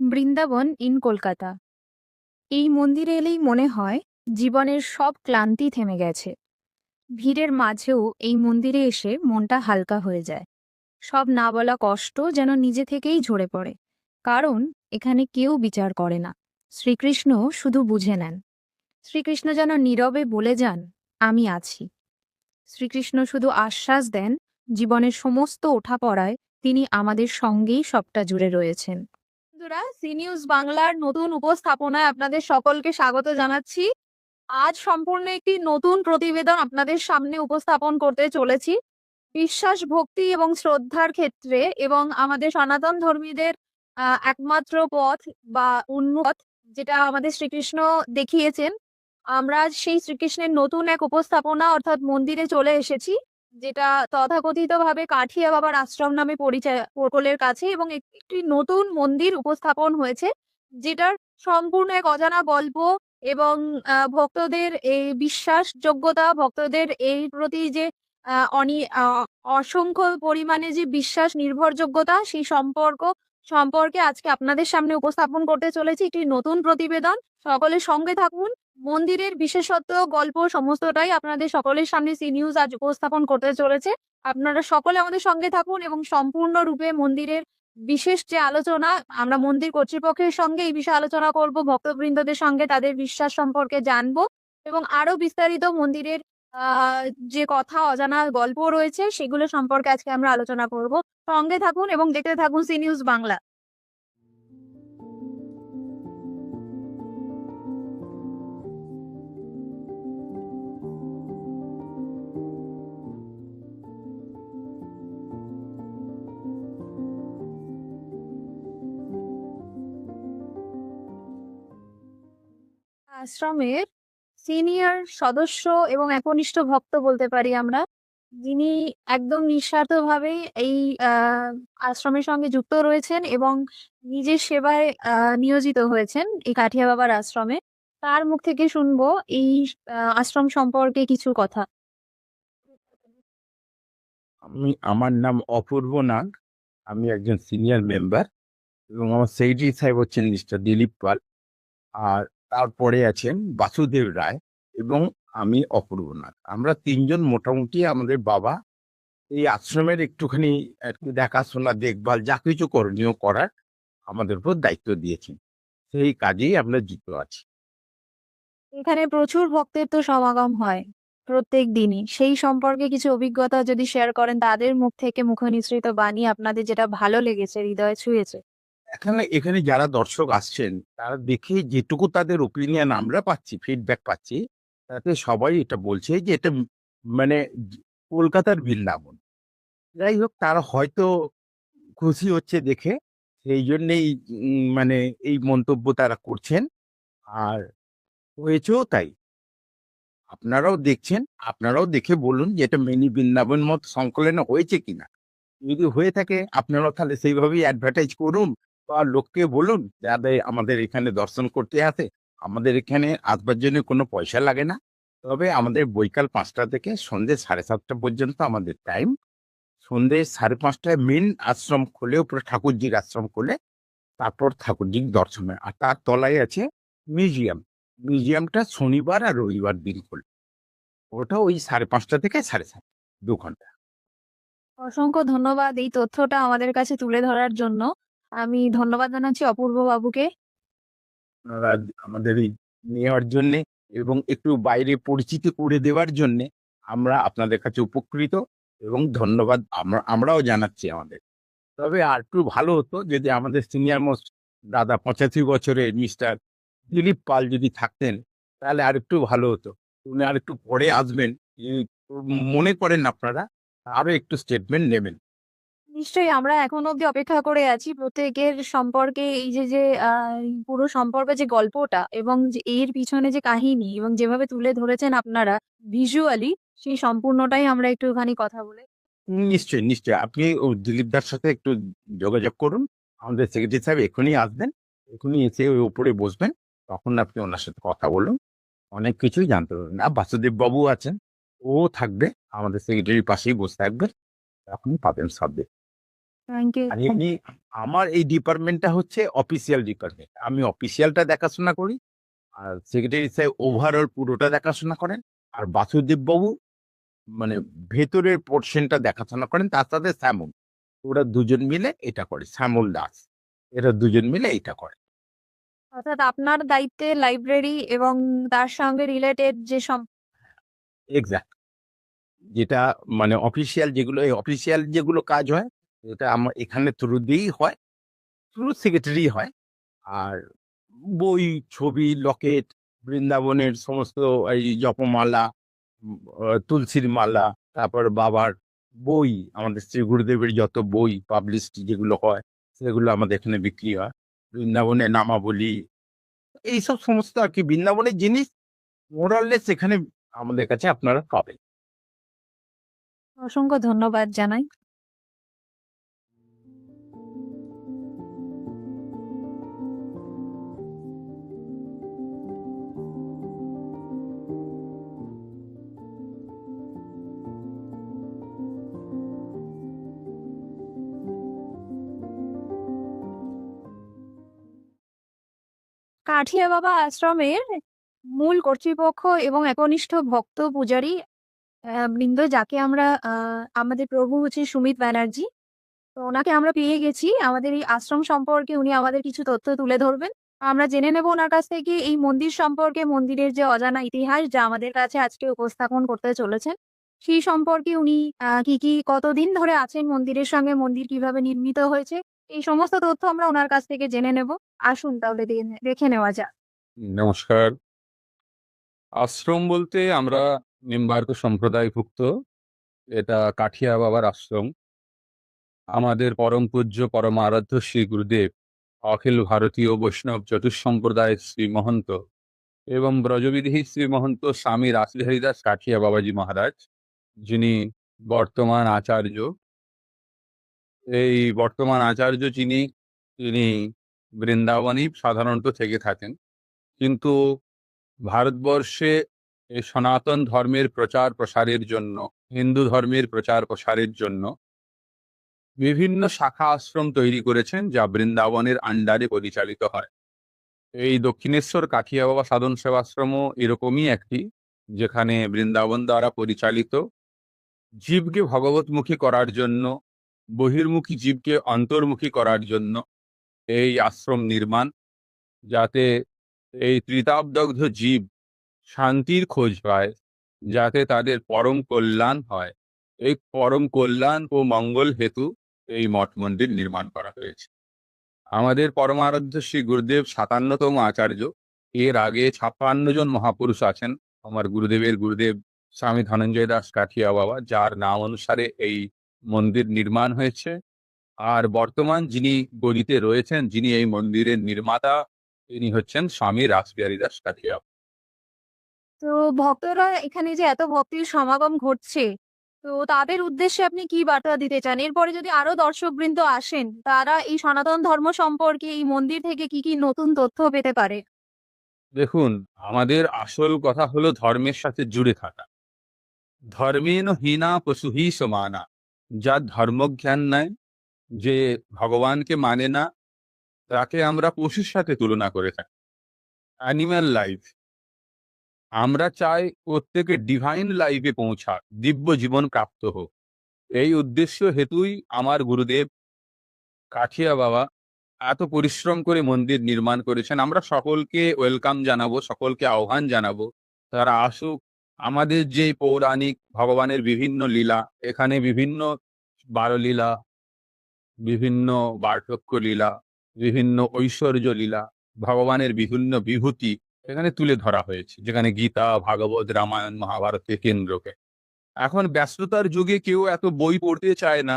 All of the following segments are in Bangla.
বৃন্দাবন ইন কলকাতা। এই মন্দিরে এলেই মনে হয় জীবনের সব ক্লান্তি থেমে গেছে। ভিড়ের মাঝেও এই মন্দিরে এসে মনটা হালকা হয়ে যায়। সব না বলা কষ্ট যেন নিজে থেকেই ঝরে পড়ে, কারণ এখানে কেউ বিচার করে না। শ্রীকৃষ্ণ শুধু বুঝে নেন। শ্রীকৃষ্ণ যেন নীরবে বলে যান, আমি আছি। শ্রীকৃষ্ণ শুধু আশ্বাস দেন, জীবনের সমস্ত ওঠাপড়ায় তিনি আমাদের সঙ্গেই সবটা জুড়ে রয়েছেন। বন্ধুরা সি নিউজ বাংলার নতুন উপস্থাপনায় আপনাদের সকলকে স্বাগত জানাচ্ছি। আজ সম্পূর্ণ একটি নতুন প্রতিবেদন আপনাদের সামনে উপস্থাপন করতে চলেছি। বিশ্বাস, ভক্তি এবং শ্রদ্ধার ক্ষেত্রে এবং আমাদের সনাতন ধর্মীদের একমাত্র পথ বা উন্মত যেটা আমাদের শ্রীকৃষ্ণ দেখিয়েছেন। আমরা সেই শ্রীকৃষ্ণের নতুন এক উপস্থাপনা অর্থাৎ মন্দিরে চলে এসেছি। যেটা তথাকথিতভাবে কাঠিয়া বাবার আশ্রম নামে পরিচয়, প্রকলের কাছে এবং একটি নতুন মন্দির উপস্থাপন হয়েছে, যেটার সম্পূর্ণ এক অজানা গল্প এবং ভক্তদের এই বিশ্বাসযোগ্যতা, ভক্তদের এই প্রতি যে অনি অসংখ্য পরিমাণে যে বিশ্বাস নির্ভরযোগ্যতা, সেই সম্পর্ক সম্পর্কে আজকে আপনাদের সামনে উপস্থাপন করতে চলেছি। একটি নতুন প্রতিবেদন। সকলের সঙ্গে থাকুন। মন্দিরের বিশেষত্ব, গল্প সমস্তটাই আপনাদের সকলের সামনে সি নিউজ আজ উপস্থাপন করতে চলেছে। আপনারা সকলে আমাদের সঙ্গে থাকুন এবং সম্পূর্ণরূপে মন্দিরের বিশেষ যে আলোচনা, আমরা মন্দির কর্তৃপক্ষের সঙ্গে এই বিষয়ে আলোচনা করব, ভক্তবৃন্দদের সঙ্গে তাদের বিশ্বাস সম্পর্কে জানব এবং আরও বিস্তারিত মন্দিরের যে কথা, অজানা গল্প রয়েছে, সেগুলো সম্পর্কে আজকে আমরা আলোচনা করব। সঙ্গে থাকুন এবং দেখতে থাকুন সি নিউজ বাংলা। আশ্রমের সিনিয়র সদস্য এবং একনিষ্ঠ ভক্ত বলতে পারি আমরা, যিনি একদম নিঃস্বার্থভাবে এই আশ্রমের সঙ্গে যুক্ত রয়েছেন এবং নিজের সেবায় নিয়োজিত হয়েছেন এই কাঠিয়া বাবার আশ্রমে। তার মুখ থেকে শুনব এই আশ্রম সম্পর্কে কিছু কথা। আমি, আমার নাম অপূর্ব নাগ, আমি একজন সিনিয়র মেম্বার এবং আমার সেক্রেটারি সাহেব হচ্ছেন মিস্টার দিলীপ পাল। আর তারপরে আছেন বাসুদেব রায় এবং আমি অপূর্ব নাগ আমরা তিনজন মোটামুটি আমাদের বাবা এই আশ্রমের একটুখানি একটু দেখাশোনা, দেখভাল, যা কিছু করণীয় করার আমাদের উপর দায়িত্ব দিয়েছেন। সেই কাজেই আমরা যুক্ত আছি। এখানে প্রচুর ভক্তের তো সমাগম হয় প্রত্যেক দিনই। সেই সম্পর্কে কিছু অভিজ্ঞতা যদি শেয়ার করেন, তাদের মুখ থেকে মুখ নিঃসৃত বাণী আপনাদের যেটা ভালো লেগেছে, হৃদয়ে ছুঁয়েছে। এখানে এখানে যারা দর্শক আসছেন, তারা দেখে যেটুকু তাদের ওপিনিয়ন আমরা পাচ্ছি ফিডব্যাক পাচ্ছি, তাতে সবাই এটা বলছে যে এটা মানে কলকাতার বৃন্দাবন। যাই হোক, তারা হয়তো খুশি হচ্ছে দেখে, সেই জন্যেই মানে এই মন্তব্য তারা করছেন, আর হয়েছেও তাই। আপনারাও দেখছেন, আপনারাও দেখে বলুন যে এটা মিনি বৃন্দাবন মত সংকলনে হয়েছে কিনা। যদি হয়ে থাকে, আপনারাও তাহলে সেইভাবেই অ্যাডভার্টাইজ করুন। বা লোককে বলুন, যাদের আমাদের এখানে দর্শন করতে আসে, আমাদের এখানে আসবার জন্য কোনো পয়সা লাগে না। তবে আমাদের বৈকাল পাঁচটা থেকে সন্ধ্যে সাড়ে সাতটা পর্যন্ত আমাদের টাইম সন্ধ্যে সাড়ে পাঁচটায় মেন আশ্রম খুলে, উপরে ঠাকুরজির আশ্রম খুলে, তারপর ঠাকুরজির দর্শন হয়। আর তার তলায় আছে মিউজিয়াম মিউজিয়ামটা শনিবার আর রবিবার দিন খোলে। ওটা ওই সাড়ে পাঁচটা থেকে সাড়ে সাত, দু ঘণ্টা। অসংখ্য ধন্যবাদ এই তথ্যটা আমাদের কাছে তুলে ধরার জন্য। আমি ধন্যবাদ জানাচ্ছি অপূর্ব বাবুকে। আমাদের নেওয়ার জন্যে এবং একটু বাইরে পরিচিতি করে দেওয়ার জন্যে আমরা আপনাদের কাছে উপকৃত এবং ধন্যবাদ আমরা, আমরাও জানাচ্ছি আমাদের। তবে আর একটু ভালো হতো যদি আমাদের সিনিয়র মোস্ট দাদা পঁচাশি বছরের মিস্টার দিলীপ পাল যদি থাকতেন, তাহলে আর একটু ভালো হতো। উনি আর একটু পরে আসবেন। মনে করেন আপনারা আরও একটু স্টেটমেন্ট নেবেন। নিশ্চয়ই আমরা এখন অব্দি অপেক্ষা করে আছি প্রত্যেকের সম্পর্কে এই যে যে আহ, পুরো সম্পর্কে যে গল্পটা এবং যে এর পিছনে যে কাহিনী এবং যেভাবে তুলে ধরেছেন আপনারা ভিজুয়ালি সেই সম্পূর্ণটাই আমরা একটুখানি কথা বলে নিশ্চয়ই নিশ্চয়ই। আপনি ও দিলীপ দার সাথে একটু যোগাযোগ করুন। আমাদের সেক্রেটারি সাহেব এখনই আসবেন এখনই এসে ওই উপরে বসবেন তখন আপনি ওনার সাথে কথা বলুন। অনেক কিছুই জানতে পারবেন। আর বাসুদেব বাবু আছেন ও থাকবে আমাদের সেক্রেটারির পাশেই বসে থাকবে তখন পাবেন সব আর এমনি আমার এই ডিপার্টমেন্টটা হচ্ছে অফিসিয়াল ডিপার্টমেন্ট আমি অফিসিয়ালটা দেখাশোনা করি আর সেক্রেটারি সাহেব ওভারঅল পুরোটা দেখাশোনা করেন আর বাসুদেব বাবু মানে ভেতরের পোর্শনটা দেখাশোনা করেন তার সাথে শ্যামল। ওরা দুজন মিলে এটা করে শ্যামল দাস। এরা দুজন মিলে এটা করে। অর্থাৎ আপনার দায়িত্বে লাইব্রেরি এবং তার সঙ্গে রিলেটেড যে সব এক্সাক্ট যেটা মানে অফিসিয়াল যেগুলো এই অফিসিয়াল যেগুলো কাজ হয় এটা আমার এখানে থ্রু দিয়েই হয় থ্রু সেক্রেটারি হয়। আর বই, ছবি, লকেট, বৃন্দাবনের সমস্ত এই জপমালা তুলসীর মালা, তারপর বাবার বই, আমাদের শ্রী গুরুদেবের যত বই পাবলিশড যেগুলো হয়, সেগুলো আমাদের এখানে বিক্রি হয়। বৃন্দাবনের নামাবলী, এইসব সমস্ত আর কি, বৃন্দাবনের জিনিস মোরাললেস এখানে আমাদের কাছে আপনারা পাবেন। অসংখ্য ধন্যবাদ জানাই। কাঠিয়া বাবা আশ্রমের মূল কর্তৃপক্ষ এবং একনিষ্ঠ ভক্ত পূজারী বৃন্দ যাকে আমরা আমাদের প্রভু হচ্ছে সুমিত ব্যানার্জি। তো ওনাকে আমরা পেয়ে গেছি। আমাদের এই আশ্রম সম্পর্কে উনি আমাদের কিছু তথ্য তুলে ধরবেন। আমরা জেনে নেব ওনার কাছ থেকে এই মন্দির সম্পর্কে, মন্দিরের যে অজানা ইতিহাস যা আমাদের কাছে আজকে উপস্থাপন করতে চলেছেন। সেই সম্পর্কে উনি কি কি, কতদিন ধরে আছেন মন্দিরের সঙ্গে? মন্দির কীভাবে নির্মিত হয়েছে? এই সমস্ত তথ্য আমরা ওনার কাছ থেকে জেনে নেব। আসুন তাহলে দেখে নেওয়া যাক। নমস্কার। আশ্রম বলতে আমরা নিম্বার্ক সম্প্রদায়ভুক্ত। এটা কাঠিয়া বাবার আশ্রম। আমাদের পরম পূজ্য, পরম আরাধ্য শ্রী গুরুদেব, অখিল ভারতীয় বৈষ্ণব চতুঃসম্প্রদায়ের শ্রী মহন্ত এবং ব্রজবিধি শ্রী মহন্ত স্বামী রাসবিহারীদাস কাঠিয়া বাবাজি মহারাজ, যিনি বর্তমান আচার্য। এই বর্তমান আচার্য যিনি, তিনি বৃন্দাবনই সাধারণত থেকে থাকেন। কিন্তু ভারতবর্ষে এই সনাতন ধর্মের প্রচার প্রসারের জন্য, হিন্দু ধর্মের প্রচার প্রসারের জন্য বিভিন্ন শাখা আশ্রম তৈরি করেছেন যা বৃন্দাবনের আন্ডারে পরিচালিত হয়। এই দক্ষিণেশ্বর কাঠিয়া বাবা সাধন সেবাশ্রমও এরকমই একটি, যেখানে বৃন্দাবন দ্বারা পরিচালিত জীবকে ভগবতমুখী করার জন্য বহির্মুখী জীবকে অন্তর্মুখী করার জন্য এই আশ্রম নির্মাণ, যাতে এই ত্রিতাবদগ্ধ জীব শান্তির খোঁজ পায়, যাতে তাদের পরম কল্যাণ হয়। এই পরম কল্যাণ ও মঙ্গল হেতু এই মঠ মন্দির নির্মাণ করা হয়েছে। আমাদের পরমারাধ্য শ্রী গুরুদেব সাতান্নতম আচার্য, এর আগে ছাপ্পান্ন জন মহাপুরুষ আছেন। আমার গুরুদেবের গুরুদেব স্বামী ধনঞ্জয় দাস কাঠিয়া বাবা যার নাম অনুসারে এই মন্দির নির্মাণ হয়েছে। আর বর্তমান যিনি গদিতে রয়েছেন যিনি এই মন্দিরের নির্মাতা তিনি হচ্ছেন স্বামী রাসবিহারী দাস কাঠিয়া। তো ভক্তরা এখানে যে এত ভক্তির সমাগম ঘটছে তো তাদের উদ্দেশ্যে আপনি কি বার্তা দিতে চান? এরপরে যদি আরও দর্শকবৃন্দ আসেন তারা এই সনাতন ধর্ম সম্পর্কে এই মন্দির থেকে কি কি নতুন তথ্য পেতে পারে? দেখুন আমাদের আসল কথা হলো ধর্মের সাথে জুড়ে থাকা। ধর্মেন হীনা পশুহি সমানা। যার ধর্মজ্ঞান নাই যে ভগবানকে মানে না, তাকে আমরা পশুর সাথে তুলনা করে থাকি। অ্যানিম্যাল লাইফ আমরা চাই প্রত্যেকে ডিভাইন লাইফে পৌঁছা দিব্য জীবন প্রাপ্ত হোক। এই উদ্দেশ্য হেতুই আমার গুরুদেব কাঠিয়া বাবা এত পরিশ্রম করে মন্দির নির্মাণ করেছেন। আমরা সকলকে ওয়েলকাম জানাব, সকলকে আহ্বান জানাব, তারা আসুক আমাদের যে পৌরাণিক ভগবানের বিভিন্ন লীলা, এখানে বিভিন্ন বারলীলা, বিভিন্ন বার্ধক্য লীলা, বিভিন্ন ঐশ্বর্য লীলা, ভগবানের বিভিন্ন বিভূতি এখানে তুলে ধরা হয়েছে, যেখানে গীতা, ভাগবত, রামায়ণ, মহাভারতকে কেন্দ্রকে এখন ব্যস্ততার যুগে কেউ এত বই পড়তে চায় না,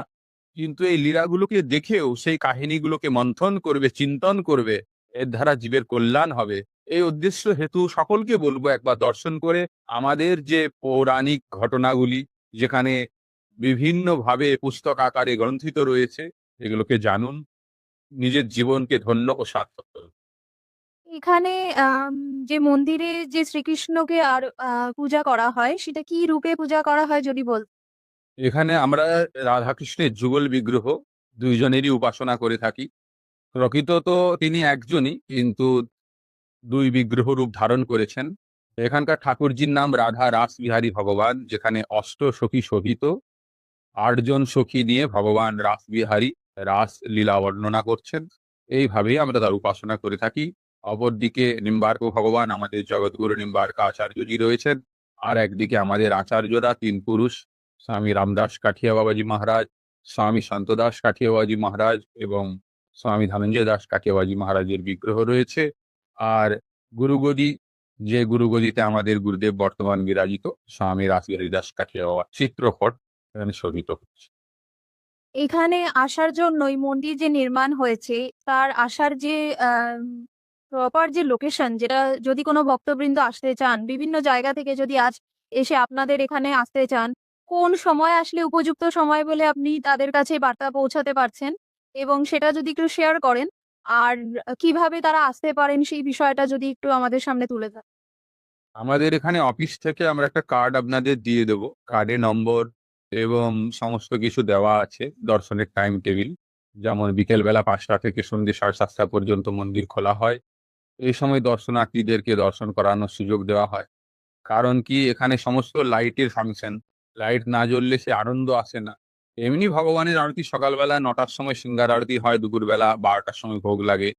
কিন্তু এই লীলাগুলোকে দেখেও সেই কাহিনীগুলোকে মন্থন করবে, চিন্তন করবে, এর দ্বারা জীবের কল্যাণ হবে। এই উদ্দেশ্য হেতু সকলকে বলব একবার দর্শন করে আমাদের যে পৌরাণিক ঘটনাগুলি যেখানে বিভিন্নভাবে পুস্তক আকারে গ্রন্থিত রয়েছে এগুলোকে জানুন। নিজের জীবনকে ধন্য ও সার্থক করুন। এখানে যে মন্দিরে যে শ্রীকৃষ্ণকে আর পূজা করা হয় সেটা কি রূপে পূজা করা হয় যদি বল? এখানে আমরা রাধাকৃষ্ণের যুগল বিগ্রহ দুইজনেরই উপাসনা করে থাকি। প্রকৃত তো তিনি একজনই কিন্তু দুই বিগ্রহ রূপ ধারণ করেছেন। এখানকার ঠাকুরজির নাম রাধা রাস বিহারী ভগবান, যেখানে অষ্ট সখী শোভিত। আটজন সখী নিয়ে ভগবান রাস বিহারী রাস লীলা বর্ণনা করছেন। এইভাবেই আমরা তার উপাসনা করে থাকি। অপরদিকে নিম্বার্ক ভগবান, আমাদের জগৎগুরু নিম্বার্ক আচার্যজি রয়েছেন। আর একদিকে আমাদের আচার্যরা তিন পুরুষ, স্বামী রামদাস কাঠিয়া বাবাজি মহারাজ, স্বামী শান্তদাস কাঠিয়া বাবাজি মহারাজ এবং স্বামী ধনঞ্জয় দাস কাঠিয়াবাজি মহারাজের বিগ্রহ রয়েছে। আর গুরুগদি যে গুরুগদিতে আমাদের গুরুদেব বর্তমান বিরাজিত স্বামী রাসবিহারী দাস কাঠিয়া বাবা চিত্রপট এখানে শোভিত হচ্ছে। এখানে আসার জন্যই মন্দির যে নির্মাণ হয়েছে তার আসার যে প্রপার যে লোকেশন যেটা যদি কোনো ভক্তবৃন্দ আসতে চান বিভিন্ন জায়গা থেকে যদি আজ এসে আপনাদের এখানে আসতে চান কোন সময় আসলে উপযুক্ত সময় বলে আপনি তাদের কাছে বার্তা পৌঁছাতে পারছেন? এবং সেটা যদি একটু শেয়ার করেন আর কীভাবে তারা আসতে পারেন সেই বিষয়টা যদি একটু আমাদের সামনে তুলে ধরেন। আমাদের এখানে অফিস থেকে আমরা একটা কার্ড আপনাদের দিয়ে দেবো। কার্ডে নম্বর এবং সমস্ত কিছু দেওয়া আছে দর্শনের টাইম টেবিল যেমন বিকেলবেলা পাঁচটা থেকে সন্ধ্যে সাড়ে সাতটা পর্যন্ত মন্দির খোলা হয়। এই সময় দর্শনার্থীদেরকে দর্শন করানোর সুযোগ দেওয়া হয়। কারণ কি এখানে সমস্ত লাইটের ফাংশন লাইট না জ্বললে সে আনন্দ আসে না। এমনি ভগবানের আরতি সকালবেলা নটার সময় সিঙ্গার আরতি হয়, দুপুরবেলা বারোটার সময় ভোগ লাগে।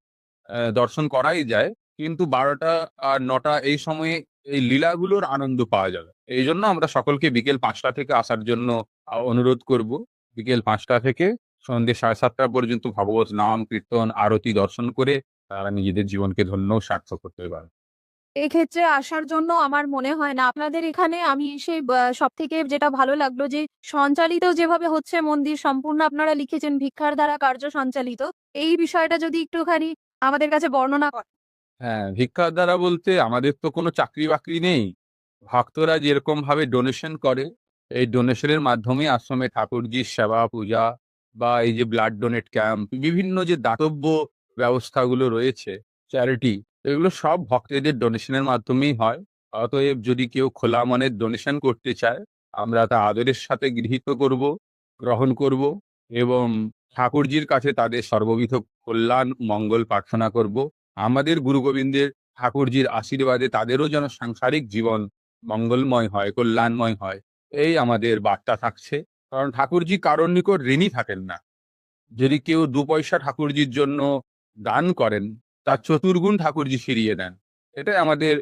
দর্শন করাই যায়, কিন্তু বারোটা আর নটা এই সময়ে এই লীলাগুলোর আনন্দ পাওয়া যাবে। এই জন্য আমরা সকলকে বিকেল পাঁচটা থেকে আসার জন্য অনুরোধ করব। বিকেল পাঁচটা থেকে সন্ধ্যে সাড়ে সাতটা পর্যন্ত ভগবত নাম, কীর্তন, আরতি দর্শন করে তারা নিজেদের জীবনকে ধন্য সার্থক করতে পারে এক্ষেত্রে আসার জন্য আমার মনে হয় না। আপনাদের এখানে আমি এসে সব থেকে যেটা ভালো লাগল যে, সঞ্চালিত যেভাবে হচ্ছে মন্দির সম্পূর্ণ আপনারা লিখেছেন, ভিক্ষার দ্বারা কার্য সঞ্চালিত। এই বিষয়টা যদি একটুখানি আমাদের কাছে বর্ণনা করেন। হ্যাঁ ভিক্ষার দ্বারা বলতে আমাদের তো কোনো চাকরি বাকরি নেই। ভক্তরা যেরকম ভাবে ডোনেশন করে, এই ডোনেশনের মাধ্যমে আশ্রমে ঠাকুরজির সেবা, পূজা বা এই যে ব্লাড ডোনেট ক্যাম্প বিভিন্ন যে দাতব্য ব্যবস্থাগুলো রয়েছে চ্যারিটি এগুলো সব ভক্তদের ডোনেশনের মাধ্যমেই হয়। অতএব যদি কেউ খোলা মনের ডোনেশন করতে চায়, আমরা তা আদরের সাথে গৃহীত করব, গ্রহণ করব এবং ঠাকুরজির কাছে তাদের সর্ববিধ কল্যাণ, মঙ্গল প্রার্থনা করব। আমাদের গুরু গোবিন্দের ঠাকুরজির আশীর্বাদে তাদেরও যেন সাংসারিক জীবন মঙ্গলময় হয়, কল্যাণময় হয়, এই আমাদের বার্তা থাকছে। কারণ ঠাকুরজি কারোর নিকট ঋণী থাকেন না। যদি কেউ দু পয়সা ঠাকুরজির জন্য দান করেন তার চতুর্গুণ ঠাকুরজি ফিরিয়ে দেন। এটাই আমাদের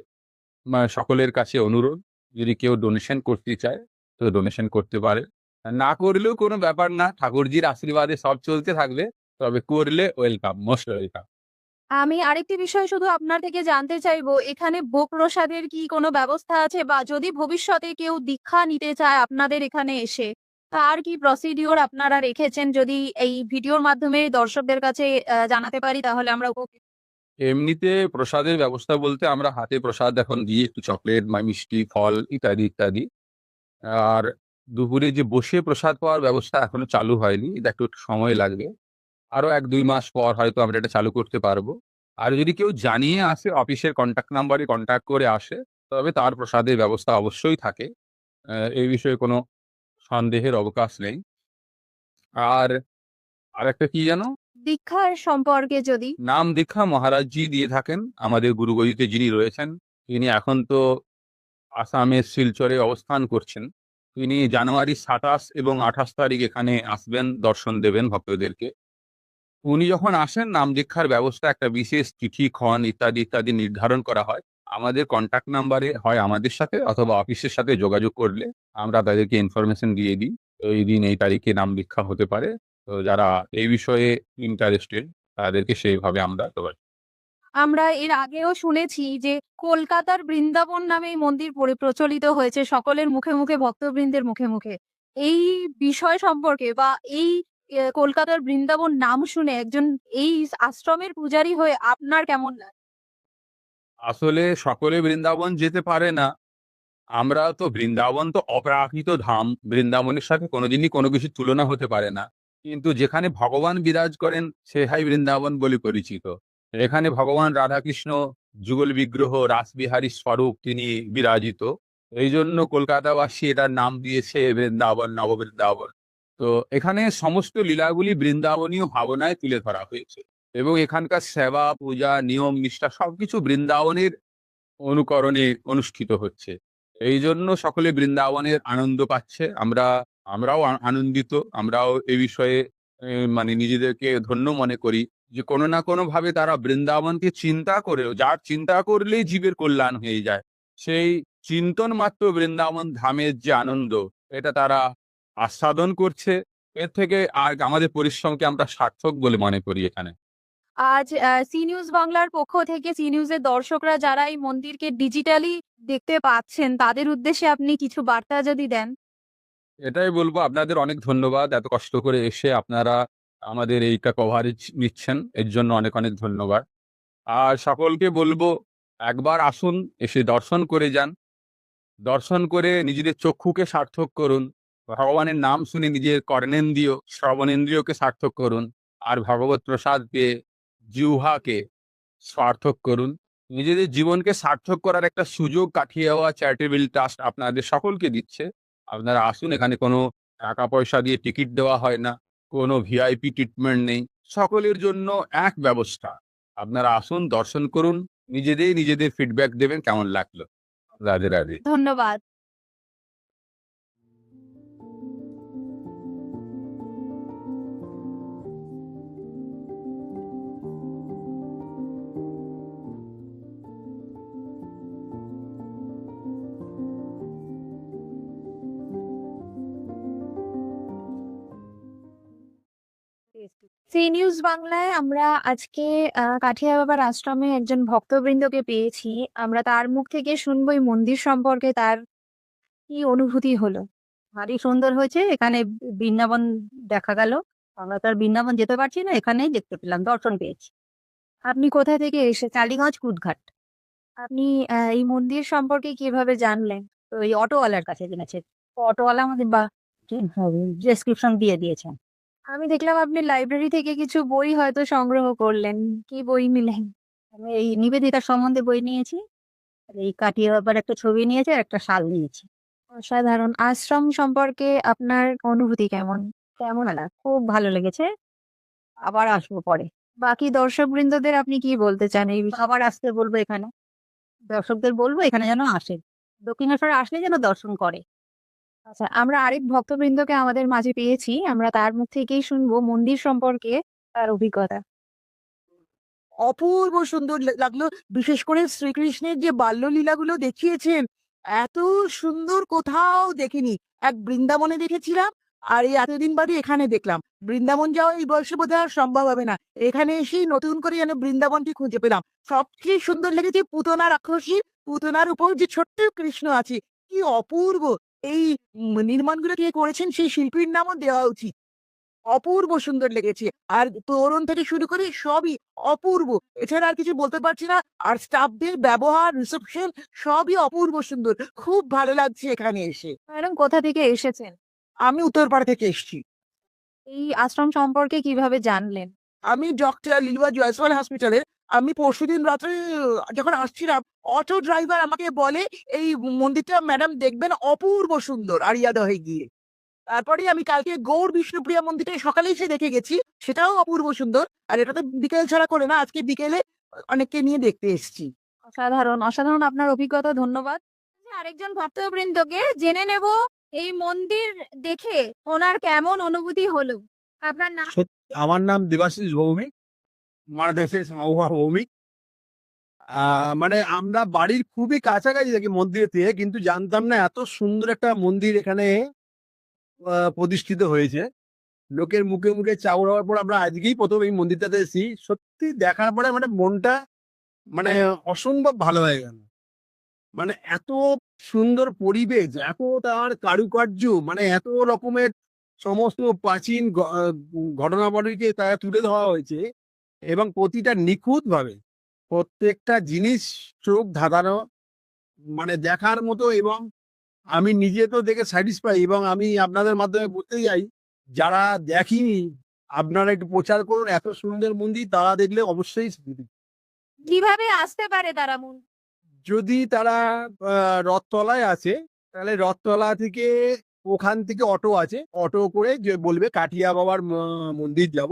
সকলের কাছে অনুরোধ। যদি কেউ ডোনেশন করতে চায়, তো ডোনেশন করতে পারে। না করলেও কোনো ব্যাপার না, ঠাকুরজির আশীর্বাদে সব চলতে থাকবে। তবে করলে ওয়েলকাম মোস্ট ওয়েলকাম আমি আরেকটি বিষয় শুধু আপনার থেকে জানতে চাইব, এখানে ভোগ প্রসাদের কি কোনো ব্যবস্থা আছে? বা যদি ভবিষ্যতে কেউ দীক্ষা নিতে চায় আপনাদের এখানে এসে তার কি প্রসিডিওর আপনারা রেখেছেন? যদি এই ভিডিওর মাধ্যমে দর্শকদের কাছে জানাতে পারি, তাহলে আমরা উপকৃত এমনিতে প্রসাদের ব্যবস্থা বলতে আমরা হাতে প্রসাদ এখন দিই, একটু চকলেট বা মিষ্টি, ফল ইত্যাদি ইত্যাদি। আর দুপুরে যে বসে প্রসাদ পাওয়ার ব্যবস্থা এখনও চালু হয়নি, এটা একটু সময় লাগবে। আরও এক দুই মাস পর হয়তো আমরা এটা চালু করতে পারব। আর যদি কেউ জানিয়ে আসে, অফিসের কন্ট্যাক্ট নাম্বারে কন্ট্যাক্ট করে আসে, তবে তার প্রসাদের ব্যবস্থা অবশ্যই থাকে। এই বিষয়ে কোনো সন্দেহের অবকাশ নেই। আর আরেকটা কি জানো? দীক্ষার সম্পর্কে যদি? নাম দীক্ষা মহারাজজি দিয়ে থাকেন। আমাদের গুরুগদিতে যিনি রয়েছেন, তিনি এখন তো আসামের শিলচরে অবস্থান করছেন। তিনি জানুয়ারি সাতাশ এবং আঠাশ তারিখ এখানে আসবেন, দর্শন দেবেন ভক্তদেরকে। উনি যখন আসেন, নাম দীক্ষার ব্যবস্থা একটা বিশেষ চিঠি ক্ষণ ইত্যাদি ইত্যাদি নির্ধারণ করা হয়। আমাদের কন্ট্যাক্ট নাম্বারে হয় আমাদের সাথে অথবা অফিসের সাথে যোগাযোগ করলে আমরা তাদেরকে ইনফরমেশন দিয়ে দিই। এই দিন এই তারিখে নাম দীক্ষা হতে পারে। তো যারা এই বিষয়ে ইন্টারেস্টেড তাদেরকে সেইভাবে আমরা দেওয়া আমরা এর আগেও শুনেছি যে কলকাতার বৃন্দাবন নামে এই মন্দির পরি- প্রচলিত হয়েছে সকলের মুখে মুখে ভক্তবৃন্দের মুখে মুখে। এই বিষয় সম্পর্কে বা এই কলকাতার বৃন্দাবন নাম শুনে একজন এই আশ্রমের পূজারী হয়ে আপনার কেমন লাগে? আসলে সকলে বৃন্দাবন যেতে পারে না। আমরা তো বৃন্দাবন তো অপ্রাকৃত ধাম। বৃন্দাবনের সাথে কোনোদিনই কোনো কিছু তুলনা হতে পারে না। কিন্তু যেখানে ভগবান বিরাজ করেন সেহাই বৃন্দাবন বলে পরিচিত। এখানে ভগবান রাধাকৃষ্ণ, যুগল বিগ্রহ, রাসবিহারী স্বরূপ তিনি বিরাজিত। এই জন্য কলকাতাবাসী এটার নাম দিয়েছে বৃন্দাবন, নববৃন্দাবন। তো এখানে সমস্ত লীলাগুলি বৃন্দাবনীয় ভাবনায় তুলে ধরা হয়েছে এবং এখানকার সেবা, পূজা, নিয়ম, নিষ্ঠা সবকিছু বৃন্দাবনের অনুকরণে অনুষ্ঠিত হচ্ছে। এই জন্য সকলে বৃন্দাবনের আনন্দ পাচ্ছে। আমরা আমরাও আনন্দিত, আমরাও এ বিষয়ে মানে নিজেদেরকে ধন্য মনে করি যে, কোনো না কোনো ভাবে তারা বৃন্দাবনকে চিন্তা করেও, যার চিন্তা করলেই জীবের কল্যাণ হয়ে যায়। সেই চিন্তন মাত্র বৃন্দাবন ধামের যে আনন্দ, এটা তারা আস্বাদন করছে। এর থেকে আর আমাদের পরিশ্রমকে আমরা সার্থক বলে মনে করি এখানে। আজ সি নিউজ বাংলার পক্ষ থেকে সি নিউজের দর্শকরা যারা এই মন্দিরকে ডিজিটালি দেখতে পাচ্ছেন, তাদের উদ্দেশ্যে আপনি কিছু বার্তা যদি দেন। এটাই বলব, আপনাদের অনেক ধন্যবাদ। এত কষ্ট করে এসে আপনারা আমাদের এইটা কভারেজ নিচ্ছেন, এর জন্য অনেক অনেক ধন্যবাদ। আর সকলকে বলব, একবার আসুন, এসে দর্শন করে যান। দর্শন করে নিজেদের চক্ষুকে সার্থক করুন। ভগবানের নাম শুনে নিজের কর্ণেন্দ্রিয়, শ্রবণেন্দ্রিয়কে সার্থক করুন। আর ভগবত প্রসাদ পেয়ে জিহ্বাকে সার্থক করুন। নিজেদের জীবনকে সার্থক করার একটা সুযোগ কাঠিয়ে দেওয়া চ্যারিটেবল ট্রাস্ট আপনাদের সকলকে দিচ্ছে। আপনারা আসুন, এখানে কোনো টাকা পয়সা দিয়ে টিকিট দেওয়া হয় না, কোনো ভিআইপি ট্রিটমেন্ট নেই, সকলের জন্য এক ব্যবস্থা। আপনারা আসুন, দর্শন করুন, নিজেদের নিজেদের ফিডব্যাক দেবেন, কেমন লাগল। রাধে রাধে। ধন্যবাদ। নিউজ বাংলায় আমরা আজকে কাঠিয়া বাবার আশ্রমে একজন ভক্তবৃন্দকে পেয়েছি। আমরা তার মুখ থেকে শুনব এই মন্দির সম্পর্কে তার কি অনুভূতি হলো? ভারী সুন্দর হয়েছে এখানে বৃন্দাবন দেখা গেল। আমরা তো আর বৃন্দাবন যেতে পারছি না এখানেই দেখতে পেলাম দর্শন পেয়েছি। আপনি কোথা থেকে এসে? টালিগঞ্জ কুদঘাট আপনি আহ, এই মন্দির সম্পর্কে কীভাবে জানলেন? তো এই অটোওয়ালার কাছে জেনেছে অটোওয়ালা আমাদের বা ডেসক্রিপশন দিয়ে দিয়েছেন। আমি দেখলাম আপনি লাইব্রেরি থেকে কিছু বই হয়তো সংগ্রহ করলেন। কি বই নিলেন? আমি এই নিবেদিতার সম্বন্ধে বই নিয়েছি। আর এই কাটিয়ে আবার একটা ছবি নিয়েছি আর একটা শাল নিয়েছি। অসাধারণ। আশ্রম সম্পর্কে আপনার অনুভূতি কেমন? কেমন? না খুব ভালো লেগেছে। আবার আসব পরে। বাকি দর্শকবৃন্দদের আপনি কি বলতে চান এই বিষয়ে? আবার আসতে বলব এখানে। দর্শকদের বলব এখানে যেন আসে। দক্ষিণেশ্বরে আসলে যেন দর্শন করে। আচ্ছা আমরা আরেক ভক্তবৃন্দকে আমাদের মাঝে পেয়েছি। আমরা তার মুখ থেকেই শুনব মন্দির সম্পর্কে তার অভিজ্ঞতা। অপূর্ব সুন্দর লাগল। বিশেষ করে শ্রীকৃষ্ণের যে বাল্যলীলাগুলো দেখিয়েছেন, এত সুন্দর কোথাও দেখিনি। এক বৃন্দাবনে দেখেছিলাম আর এই এতদিন বাদে এখানে দেখলাম। বৃন্দাবন যাওয়া এই বয়সে বোধহয় আর সম্ভব হবে না। এখানে এসেই নতুন করে যেন বৃন্দাবনটি খুঁজে পেলাম। সবচেয়ে সুন্দর লেগেছে পুতনা রাক্ষসী পুতনার উপর যে ছোট্ট কৃষ্ণ আছে, কি অপূর্ব! এই নির্মাণগুলো কে করেছেন সেই শিল্পীর নামও দেওয়া উচিত। অপূর্ব সুন্দর লেগেছে। আর তোরণ থেকে শুরু করে সবই অপূর্ব। এছাড়া আর কিছু বলতে পারছি না। আর স্টাফদের ব্যবহার রিসেপশন সবই অপূর্ব সুন্দর। খুব ভালো লাগছে এখানে এসে। ম্যাডাম কোথা থেকে এসেছেন? আমি উত্তরপাড়া থেকে এসেছি। এই আশ্রম সম্পর্কে কীভাবে জানলেন? আমি ডক্টর লিলুয়া জয়সওয়াল হসপিটালে আমি পরশুদিন রাত্রে যখন আসছিলাম অটো ড্রাইভার আমাকে বলে এই মন্দিরটা ম্যাডাম দেখবেন অপূর্ব সুন্দর আরিয়াদা হয়ে গিয়ে। তারপরে আমি কালকে গৌর বিষ্ণুপ্রিয়া মন্দিরটা সকালে এসে দেখে গেছি সেটাও অপূর্ব সুন্দর। আর এটা তো বিকেল ছাড়া করে না আজকে বিকেলে অনেককে নিয়ে দেখতে এসেছি। অসাধারণ অসাধারণ আপনার অভিজ্ঞতা ধন্যবাদ। আরেকজন ভক্তবৃন্দকে জেনে নেব এই মন্দির দেখে ওনার কেমন অনুভূতি হলো? আপনার নাম? আমার নাম দেবাশিস ভৌমিক। আহ, মানে আমরা বাড়ির খুবই কাছাকাছি থাকি মন্দিরের থেকে কিন্তু জানতাম না এত সুন্দর একটা মন্দির এখানে প্রতিষ্ঠিত হয়েছে। লোকের মুখে মুখে চাউর হওয়ার পর আমরা আজকেই প্রথম এই মন্দিরটাতে এসেছি। সত্যি দেখার পরে মানে মনটা মানে অসম্ভব ভালো হয়ে গেল। মানে এত সুন্দর পরিবেশ এত তার কারুকার্য মানে এত রকমের সমস্ত প্রাচীন ঘটনাবলীকে তারা তুলে ধরা হয়েছে। এবং প্রতিটা নিখুঁত ভাবে প্রত্যেকটা জিনিস চোখ ধাঁধানো মানে দেখার মতো এবং আমি নিজে তো দেখে স্যাটিসফাই এবং আমি আপনাদের মাধ্যমে বলতে চাই যারা দেখেনি আপনারা একটু প্রচার করুন এত সুন্দর মন্দির তারা দেখলে অবশ্যই কীভাবে আসতে পারে তারা মন? যদি তারা রথতলায় আছে তাহলে রথতলা থেকে ওখান থেকে অটো আছে অটো করে যে বলবে কাঠিয়া বাবার মন্দির যাব।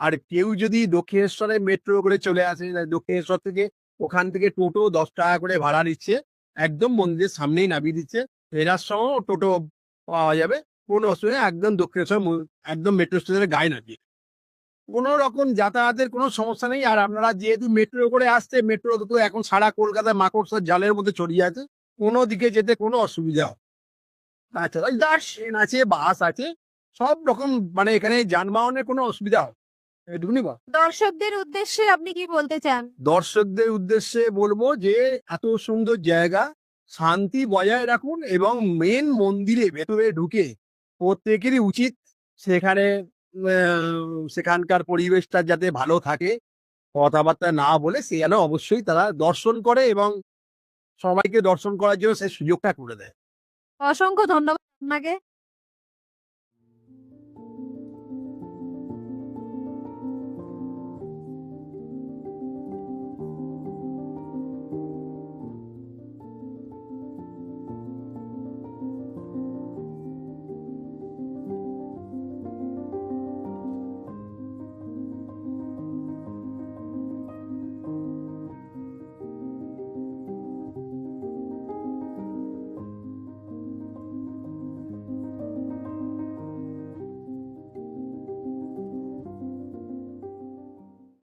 আর কেউ যদি দক্ষিণেশ্বরে মেট্রো করে চলে আসে দক্ষিণেশ্বর থেকে ওখান থেকে টোটো দশ টাকা করে ভাড়া নিচ্ছে, একদম মন্দিরের সামনেই নামিয়ে দিচ্ছে। ফেরার সময় টোটো পাওয়া যাবে, কোনো অসুবিধা একদম দক্ষিণেশ্বর একদম মেট্রো স্টেশনের গায়ে নামিয়ে। কোনো রকম যাতায়াতের কোনো সমস্যা নেই, আর আপনারা যেহেতু মেট্রো করে আসছে মেট্রো তো এখন সারা কলকাতায় মাকড়সার জালের মধ্যে ছড়িয়ে আছে, কোনো দিকে যেতে কোনো অসুবিধা আচ্ছা ট্রেন আছে, বাস আছে, সব রকম মানে এখানে যানবাহনের কোনো অসুবিধা বা দর্শকদের উদ্দেশ্যে আপনি কি বলতে চান? দর্শকদের উদ্দেশ্যে বলব যে এত সুন্দর জায়গা শান্তি বজায় রাখুন এবং মেন মন্দিরে ভেতরে ঢুকে প্রত্যেকেরই উচিত সেখানে আহ, সেখানকার পরিবেশটা যাতে ভালো থাকে। কথাবার্তা না বলে সে যেন অবশ্যই তারা দর্শন করে এবং সবাইকে দর্শন করার জন্য সে সুযোগটা করে দেয়। অসংখ্য ধন্যবাদ আপনাকে।